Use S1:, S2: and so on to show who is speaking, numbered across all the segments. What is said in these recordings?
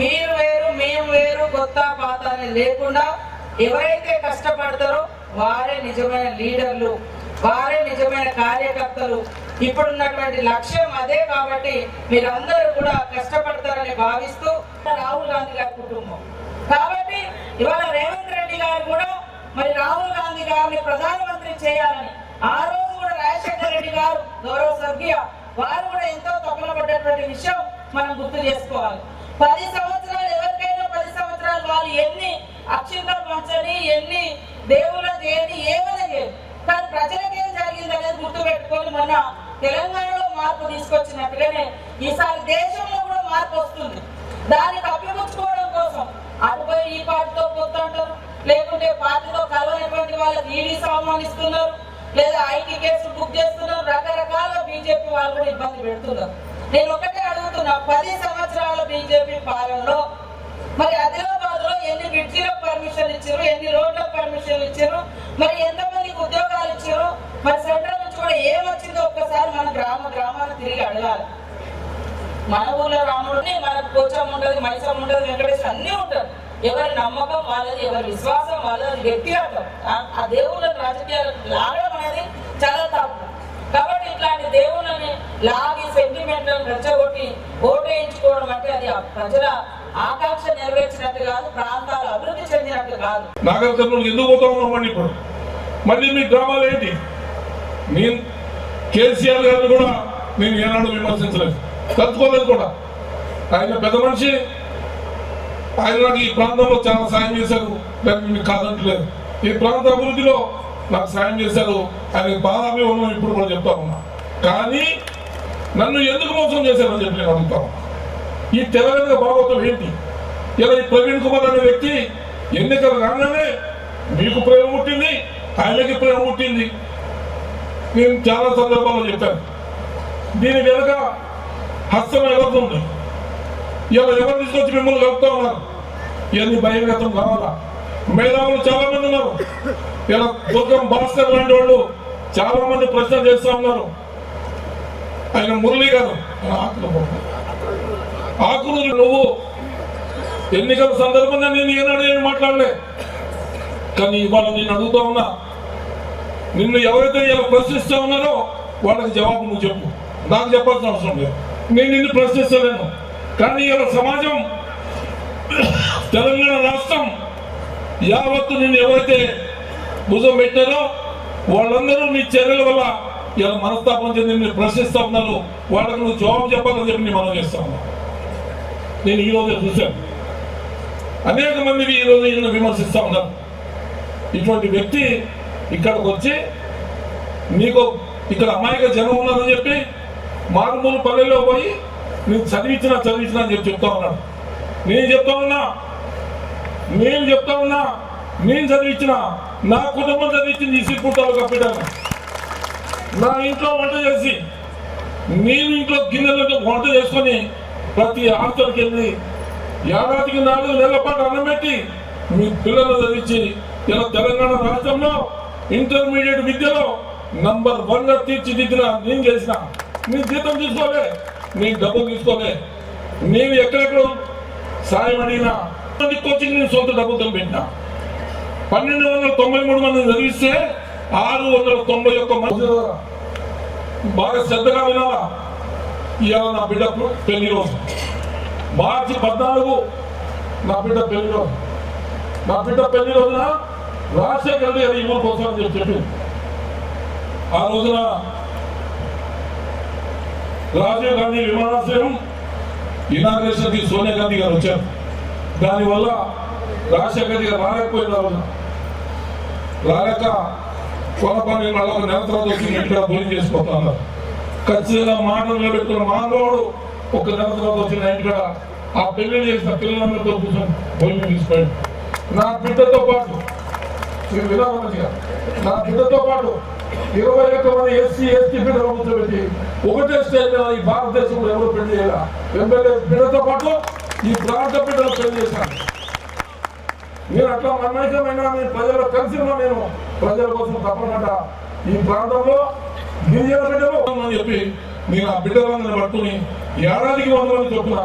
S1: మీరు వేరు మేము వేరు కొత్త పాత అని లేకుండా ఎవరైతే కష్టపడతారో వారే నిజమైన లీడర్లు వారే నిజమైన కార్యకర్తలు. ఇప్పుడున్నటువంటి లక్ష్యం అదే కాబట్టి మీరందరూ కూడా కష్టపడతారని భావిస్తూ రాహుల్ గాంధీ గారి కుటుంబం. కాబట్టి ఇవాళ రేవంత్ రెడ్డి గారు కూడా మరి రాహుల్ గాంధీ గారిని ప్రధానమంత్రి చేయాలని ఆ రోజు కూడా రాజశేఖర రెడ్డి గారు గౌరవ సభ్య వారు కూడా ఎంతో తప్పుల పడ్డటువంటి విషయం మనం గుర్తు చేసుకోవాలి. పది సంవత్సరాలు ఎవరికైనా పది సంవత్సరాలు వాళ్ళు ఎన్ని అక్షింతం పంచని ఎన్ని దేవుళ్ళ చేయని ఏమైనా చేయదు కానీ ప్రజలకు ఏం జరిగింది అనేది గుర్తు పెట్టుకొని మొన్న తెలంగాణలో మార్పు తీసుకొచ్చినట్టుగానే ఈసారి దేశంలో కూడా మార్పు వస్తుంది. దాన్ని కప్పిపుచ్చుకోవడం కోసం అటుపోయి ఈ పార్టీతో పొత్తు అంటారు. లేకుంటే పార్టీతో కలవనటువంటి వాళ్ళకి ఈడీ ఆహ్వానిస్తున్నారు లేదా ఐటీ కేసులు బుక్ చేస్తున్నారు. రకరకాల బీజేపీ వాళ్ళు కూడా ఇబ్బంది పెడుతున్నారు. నేను ఒకటే అడుగుతున్నా పది బీజేపీ పాలనలో. మరి ఆదిలాబాద్లో ఎన్ని బ్రిడ్జిలో పర్మిషన్ ఇచ్చారు? ఎన్ని రోడ్ల పర్మిషన్ ఇచ్చారు? మరి ఎంతమందికి ఉద్యోగాలు ఇచ్చారు? మరి సెంట్రల్ నుంచి కూడా ఏమొచ్చిందో ఒక్కసారి మన గ్రామ గ్రామాలు తిరిగి అడగాలి. మన ఊళ్ళో రాముడిని మనకు పోచం ఉండదు మైసం ఉండదు వెంకటేశ్వర అన్నీ ఉంటారు. ఎవరి నమ్మకం వాళ్ళది ఎవరి విశ్వాసం వాళ్ళది వ్యక్తిగతం ఆ- ఆ దేవుళ్ళని రాజకీయాలు లాగడం అనేది చాలా తప్పు. కాబట్టి ఇట్లాంటి దేవుళ్ళని లాగి సెంటిమెంట్లను రెచ్చగొట్టి ఓటేయించుకోవడం అంటే అది ఆ ప్రజల ఆకాంక్ష నెరవేర్చినట్టు కాదు ప్రాంతాలు అభివృద్ధి చెందినట్టు కాదు.
S2: నాగరికతలో ఎందుకు పోతా ఉన్నామండి ఇప్పుడు? మళ్ళీ మీ గ్రామాలు ఏంటి? నేను కేసీఆర్ గారిని కూడా నేను ఏనాడు విమర్శించలేదు. తట్టుకోలేదు కూడా. ఆయన పెద్ద మనిషి. ఆయన నాకు ఈ ప్రాంతంలో చాలా సాయం చేశారు. దాన్ని మీకు కాదంటలేదు ఈ ప్రాంత అభివృద్ధిలో నాకు సాయం చేశారు. ఆయన బాగా ఉన్నాం ఇప్పుడు కూడా చెప్తా ఉన్నా. కానీ నన్ను ఎందుకు మోసం చేశారని చెప్పి నేను అడుగుతా ఉన్నా. ఈ తెలంగాణ భాగవతం ఏంటి? ఇలా ఈ ప్రవీణ్ కుమార్ అనే వ్యక్తి ఎన్నికలు రాగానే మీకు ప్రేమ పుట్టింది ఆయనకి ప్రేమ పుట్టింది. నేను చాలా సందర్భాల్లో చెప్పాను. దీని వెనుక హస్తం ఎవరిది ఇలా ఎవరు తీసుకొచ్చి మిమ్మల్ని కలుపుతా ఉన్నారు? ఇవన్నీ బహిర్గతం కావాలా? మేధావులు చాలా మంది ఉన్నారు. ఇలా దుర్గం భాస్కర్ లాంటి వాళ్ళు చాలా మంది ప్రశ్న చేస్తా ఉన్నారు. ఆయన మురళి గారు ఆయన ఆకులు నువ్వు ఎన్నికల సందర్భంగా నేను ఏనాడు ఏమి మాట్లాడలే. కానీ ఇవాళ నేను అడుగుతా ఉన్నా నిన్ను ఎవరైతే ఇలా ప్రశ్నిస్తా ఉన్నారో వాళ్ళకి జవాబు నువ్వు చెప్పు. నాకు చెప్పాల్సిన అవసరం లేదు. నేను నిన్ను ప్రశ్నిస్తలేను. కానీ ఇలా సమాజం తెలంగాణ రాష్ట్రం యావత్తు నిన్ను ఎవరైతే భుజం పెట్టారో వాళ్ళందరూ నీ చర్యల వల్ల ఇలా మనస్తాపం చెంది నిన్ను ప్రశ్నిస్తా ఉన్నారు. వాళ్ళకు నువ్వు జవాబు చెప్పాలని చెప్పి నేను మనం చేస్తా ఉన్నా. నేను ఈ రోజే చూశాను. అనేక మంది ఈ రోజు ఈయన విమర్శిస్తా ఉన్నారు ఇటువంటి వ్యక్తి ఇక్కడికి వచ్చి నీకు ఇక్కడ అమాయక జనం ఉన్నారని చెప్పి మారుమూలు పల్లెల్లో పోయి నేను చదివించినా చదివించిన అని చెప్పి చెప్తా ఉన్నాడు. నేను చెప్తా ఉన్నా నేను చెప్తా ఉన్నా నేను చదివించిన నా కుటుంబం చదివించింది ఈ సిప్పుటాలు కప్పిటాను నా ఇంట్లో వంట చేసి నేను ఇంట్లో గిన్నెలతో వంట చేసుకొని ప్రతి హాస్టల్కి వెళ్ళి ఏడాదికి నాలుగు నెలల పాటు అన్నబెట్టి మీ పిల్లలు చదివించి ఇలా తెలంగాణ రాష్ట్రంలో ఇంటర్మీడియట్ విద్యలో నంబర్ వన్గా తీర్చిదిద్దిన నేను చేసిన. నీ జీతం తీసుకోలే నీ డబ్బు తీసుకోలే. నేను ఎక్కడెక్కడ సాయం అడిగినా కోచింగ్ నేను సొంత డబ్బుతో పెట్టినా పన్నెండు వందల తొంభై మూడు మందిని చదివిస్తే ఆరు వందల తొంభై ఒక్క మంది బాగా శ్రద్ధగా వినాలా? ఇవాళ నా బిడ్డ పెళ్ళి రోజు. మార్చి పద్నాలుగు నా బిడ్డ పెళ్ళి రోజు. నా బిడ్డ పెళ్ళి రోజున రాజశేఖర్ రెడ్డి గారు కోసం ఊరికి చెప్పి ఆ రోజున రాజీవ్ గాంధీ విమానాశ్రయం ఇనాగ్రేషన్కి సోనియా గాంధీ గారు వచ్చారు. దానివల్ల రాజశేఖర్ గారు రాలేకపోయిన రోజున రాలేక కొనపల్లి మళ్ళీ ఒక నెల తర్వాత వచ్చి ఇంట్లో భోజనం చేసుకుంటున్నారు ఖచ్చితంగా మాటలు నిలబెట్టుకున్న మానవుడు ఒక నెల తర్వాత వచ్చిన ఇంటికాడ ఆ పెళ్ళి చేసిన పిల్లలందరితో కూర్చొని భోజనం తీసుకోండి నా బిడ్డతో పాటు మీరు వినాలి నా బిడ్డతో పాటు ఇరవై ఒక్క మంది ఎస్సీ ఎస్టీ బిడ్డలు కూర్చోబెట్టి ఒకటే స్టేట్ ఈ భారతదేశంలో ఎవరు పెళ్ళి చేయాల? ఎమ్మెల్యే బిడ్డతో పాటు ఈ ప్రాంత బిడ్డలు పెళ్ళి చేశాను మీరు అట్లా మన్మైకమైన నేను ప్రజలు కలిసి ఉన్నా నేను ప్రజల కోసం తప్పకుండా ఈ ప్రాంతంలో నేను అని చెప్పి నేను ఆ బిడ్డలను పట్టుకుని ఏడాదికి వంద మంది చొప్పున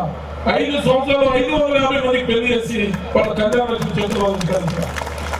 S2: ఐదు సంవత్సరాలు ఐదు వందల యాభై మందికి పెళ్ళి చేసి వాళ్ళ కళ్యాణ లక్ష్మి చేతులు